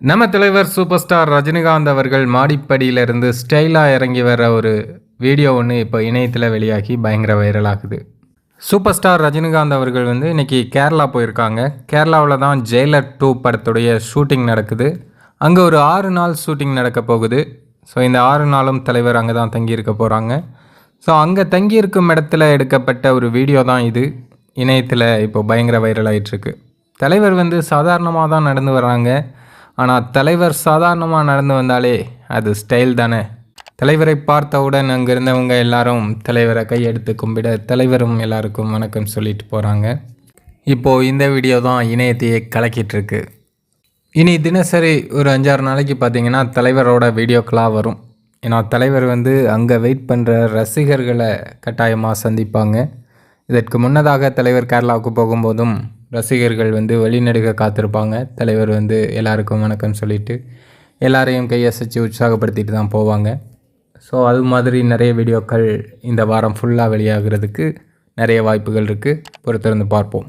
நம்ம தலைவர் super star Rajinikanth அவர்கள் மாடிப்படியிலிருந்து ஸ்டைலாக இறங்கி வர ஒரு வீடியோ ஒன்று இப்போ இணையத்தில் வெளியாகி பயங்கர வைரல் ஆகுது. சூப்பர் ஸ்டார் ரஜினிகாந்த் அவர்கள் வந்து இன்றைக்கி கேரளா போயிருக்காங்க. கேரளாவில் தான் ஜெயிலர் டூ படத்துடைய ஷூட்டிங் நடக்குது. அங்கே ஒரு ஆறு நாள் ஷூட்டிங் நடக்க போகுது. ஸோ இந்த ஆறு நாளும் தலைவர் அங்கே தான் தங்கியிருக்க போகிறாங்க ஸோ அங்கே தங்கியிருக்கும் இடத்துல எடுக்கப்பட்ட ஒரு வீடியோ தான் இது. இணையத்தில் இப்போ பயங்கர வைரல் ஆயிட்டிருக்கு. தலைவர் வந்து சாதாரணமாக தான் நடந்து வர்றாங்க ஆனால் தலைவர் சாதாரணமாக நடந்து வந்தாலே அது ஸ்டைல் தானே. தலைவரை பார்த்தவுடன் அங்கே இருந்தவங்க எல்லாரும் தலைவரை கையெடுத்து கும்பிட தலைவரும் எல்லாருக்கும் வணக்கம் சொல்லிட்டு போகிறாங்க இப்போது இந்த வீடியோ தான் இணையத்தையே கலக்கிட்டுருக்கு இனி தினசரி ஒரு அஞ்சாறு நாளைக்கு பார்த்தீங்கன்னா தலைவரோட வீடியோக்களாக வரும். ஏன்னா தலைவர் வந்து அங்கே வெயிட் பண்ணுற ரசிகர்களை கட்டாயமாக சந்திப்பாங்க. இதற்கு முன்னதாக தலைவர் கேரளாவுக்கு போகும்போதும் ரசிகர்கள் வந்து வழிநடுக காத்திருப்பாங்க. தலைவர் வந்து எல்லாருக்கும் வணக்கம் சொல்லிவிட்டு எல்லாரையும் கையசைச்சு உற்சாகப்படுத்திட்டு தான் போவாங்க. ஸோ அது மாதிரி நிறைய வீடியோக்கள் இந்த வாரம் ஃபுல்லாக வெளியாகிறதுக்கு நிறைய வாய்ப்புகள் இருக்குது பொறுத்திருந்து பார்ப்போம்.